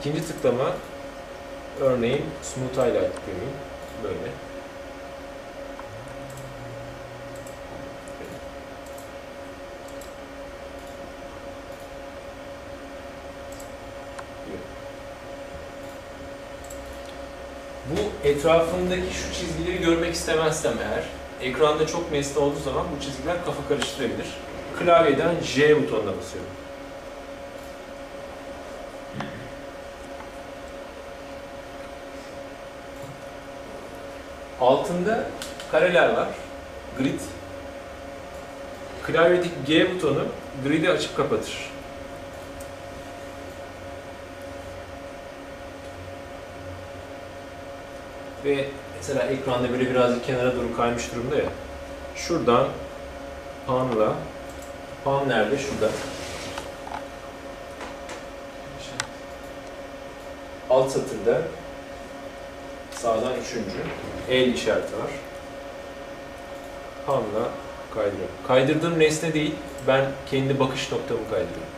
İkinci tıklama örneğin Smooth Highlight tıklayayım. Böyle. Bu etrafındaki şu çizgileri görmek istemezsem eğer, ekranda çok nesne olduğu zaman bu çizgiler kafa karıştırabilir. Klavyeden J butonuna basıyorum. Altında kareler var. Grid. Klavyedeki G butonu grid'i açıp kapatır. Ve mesela ekranda böyle birazcık kenara doğru kaymış durumda ya. Şuradan panla pan nerede? Şurada. Alt satırda sağdan üçüncü el işareti var. Panla kaydırıyorum. Kaydırdığım nesne değil, ben kendi bakış noktamı kaydırıyorum.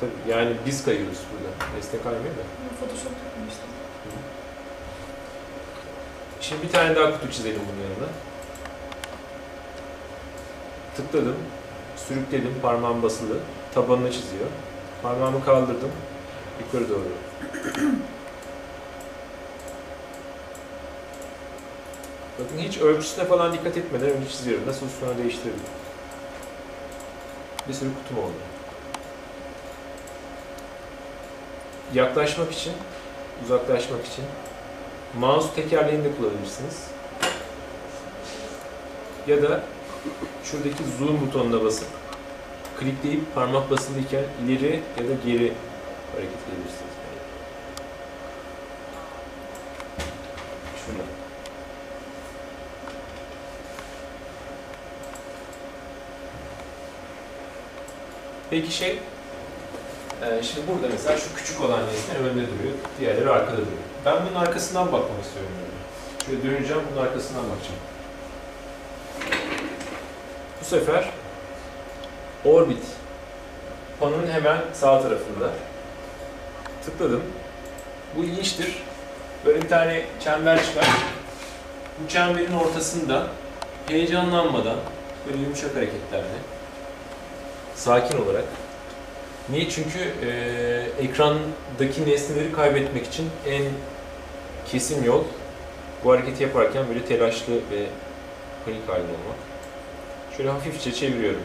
Tabii yani biz kayıyoruz burada. Nesne kaymıyor da. Photoshop yapmıştım. Şimdi bir tane daha kutu çizelim bunun yanına. Tıkladım, sürükledim, parmağım basılı, tabanını çiziyor. Parmağımı kaldırdım, yukarı doğru. Bakın hiç ölçüsüne falan dikkat etmeden önce çiziyorum. Nasıl sonra değiştiririm. Bir sürü kutum oldu. Yaklaşmak için, uzaklaşmak için mouse tekerleğini de kullanabilirsiniz. Ya da şuradaki zoom butonuna basıp klikleyip parmak basılıyken ileri ya da geri hareket edebilirsiniz. Şurada. Peki şey, e, şimdi burada mesela şu küçük olan nesne önde duruyor, diğerleri arkada duruyor. Ben bunun arkasından bakmak istiyorum. Şöyle döneceğim, bunun arkasından bakacağım. Bu sefer orbit panın hemen sağ tarafında. Tıkladım. Bu ilginçtir. Böyle bir tane çember çıkar. Bu çemberin ortasında heyecanlanmadan, böyle yumuşak hareketlerle, sakin olarak. Niye? Çünkü e, ekrandaki nesneleri kaybetmek için en kesin yol bu hareketi yaparken böyle telaşlı ve panik halinde olmak. Şöyle hafifçe çeviriyorum.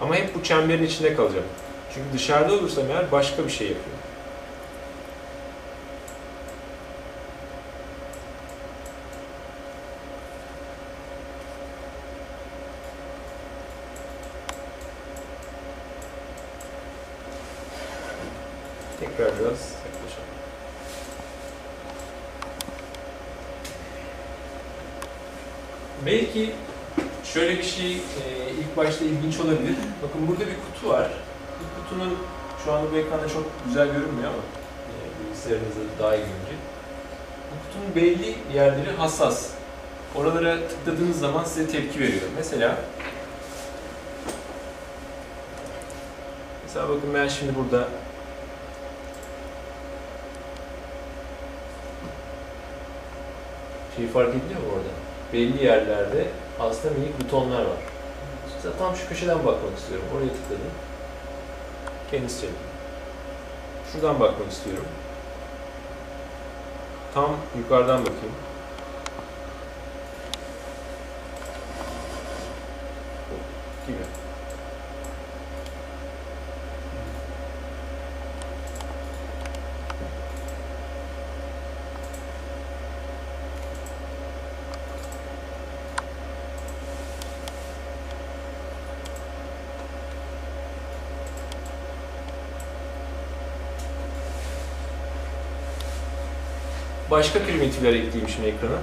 Ama hep bu çemberin içinde kalacağım. Çünkü dışarıda olursam eğer başka bir şey yapıyorum. Tekrar biraz Belki şöyle bir şey e, ilk başta ilginç olabilir. Bakın burada bir kutu var. Bu kutunun şu anda bu ekranda çok güzel görünmüyor ama e, bilgisayarınızda daha iyi görünecek. Bu kutunun belli yerleri hassas. Oralara tıkladığınız zaman size tepki veriyor. Mesela Mesela bakın ben şimdi burada şey fark ediliyor mu orada? Belli yerlerde aslında minik butonlar var. Mesela tam şu köşeden bakmak istiyorum. Oraya tıkladım. Kendisi çevir. Şuradan bakmak istiyorum. Tam yukarıdan bakayım. Gibi. Başka primitifler ekleyeyim şimdi ekrana.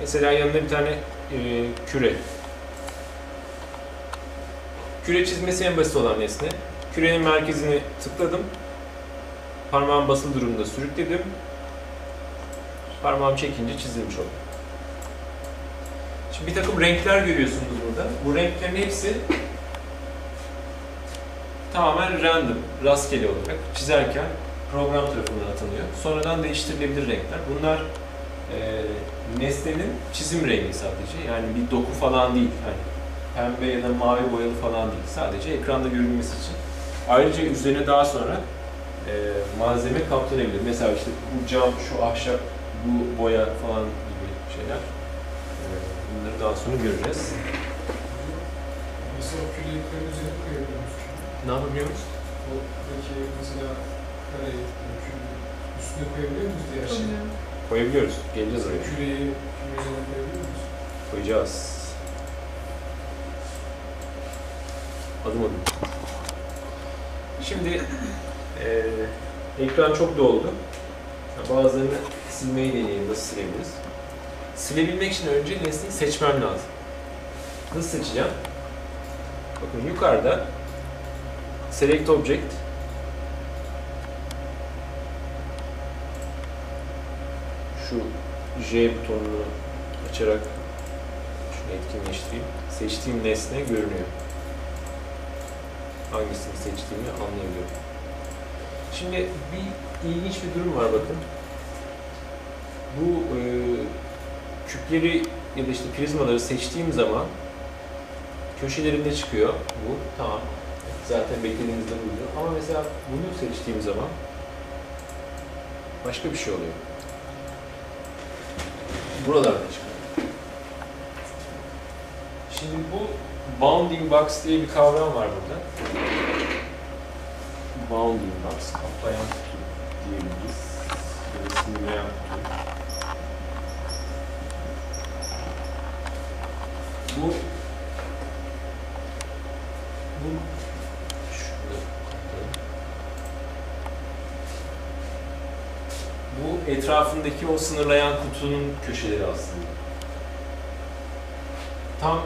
Mesela yanında bir tane e, küre. Küre çizmesi en basit olan nesne. Kürenin merkezini tıkladım. Parmağım basılı durumda sürükledim. Parmağım çekince çizilmiş oldu. Şimdi bir takım renkler görüyorsunuz burada. Bu renklerin hepsi tamamen random, rastgele olarak çizerken program tarafından atanıyor. Sonradan değiştirilebilir renkler. Bunlar e, nesnenin çizim rengi sadece. Yani bir doku falan değil. Hani pembe ya da mavi boyalı falan değil. Sadece ekranda görünmesi için. Ayrıca üzerine daha sonra e, malzeme kaplanabilir. Mesela işte bu cam, şu ahşap, bu boya falan gibi şeyler. E, bunları daha sonra göreceğiz. Mesela küreklerin üzerine koyabiliyor? Ne yapabiliyoruz? Peki mesela üstüne koyabiliyor muyuz diğer şeyi? Koyabiliyoruz. Geleceğiz oraya. Küreği küreğin üzerine koyabiliyor muyuz? Koyacağız. Adım adım. Şimdi eee, ekran çok doldu. Bazılarını silmeyi deneyelim. Nasıl silebiliriz? Silebilmek için önce nesneyi seçmem lazım. Nasıl seçeceğim? Bakın yukarıda Select Object şu J butonunu açarak şunu etkinleştireyim. Seçtiğim nesne görünüyor. Hangisini seçtiğimi anlayabiliyorum. Şimdi bir ilginç bir durum var bakın. Bu e, küpleri ya da işte prizmaları seçtiğim zaman köşelerinde çıkıyor bu. Tamam. Zaten beklediğimizde buydu. Ama mesela bunu seçtiğim zaman başka bir şey oluyor. Buralarda çıkıyor. Şimdi bu bounding box diye bir kavram var burada. Bounding box, kaplayan kutu diyebiliriz. Ya da sınırlayan kutu. Bu bu şurada kapatalım. Bu etrafındaki o sınırlayan kutunun köşeleri aslında. Tam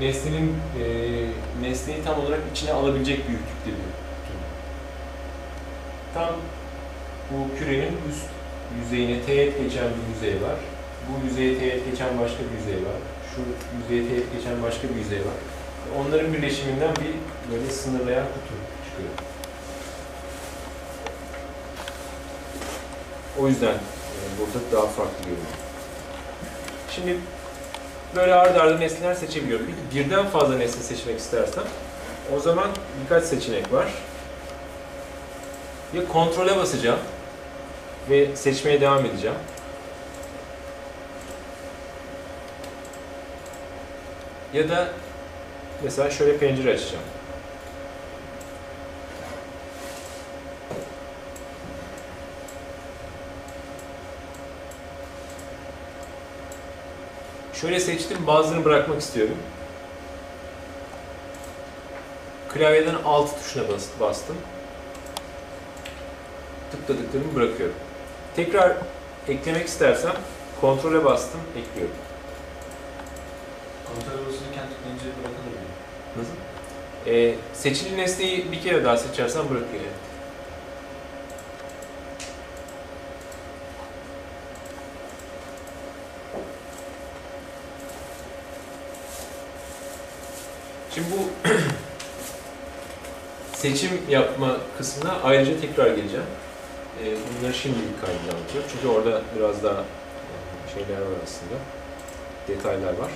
nesnenin e, nesneyi tam olarak içine alabilecek büyüklükte bir kutu. Tam bu kürenin üst yüzeyine teğet geçen bir yüzey var. Bu yüzeye teğet geçen başka bir yüzey var. Şu yüzeye teğet geçen başka bir yüzey var. Onların birleşiminden bir böyle sınırlayan kutu çıkıyor. O yüzden e, burada daha farklı görünüyor. Şimdi böyle arda arda nesneler seçebiliyorum. Bir- Birden fazla nesne seçmek istersem o zaman birkaç seçenek var. Ya kontrole basacağım ve seçmeye devam edeceğim. Ya da mesela şöyle pencere açacağım. Şöyle seçtim, bazılarını bırakmak istiyorum. Klavyeden alt tuşuna bas- bastım. Tıkladıklarımı bırakıyorum. Tekrar eklemek istersem kontrole bastım, ekliyorum. Kontrol basılırken tıklayınca bırakılır mı? Nasıl? Ee, seçili nesneyi bir kere daha seçersen bırakıyor. Şimdi bu seçim yapma kısmına ayrıca tekrar geleceğim. Ee, bunları şimdilik kaydına alacağım. Çünkü orada biraz daha e, şeyler var aslında. Detaylar var.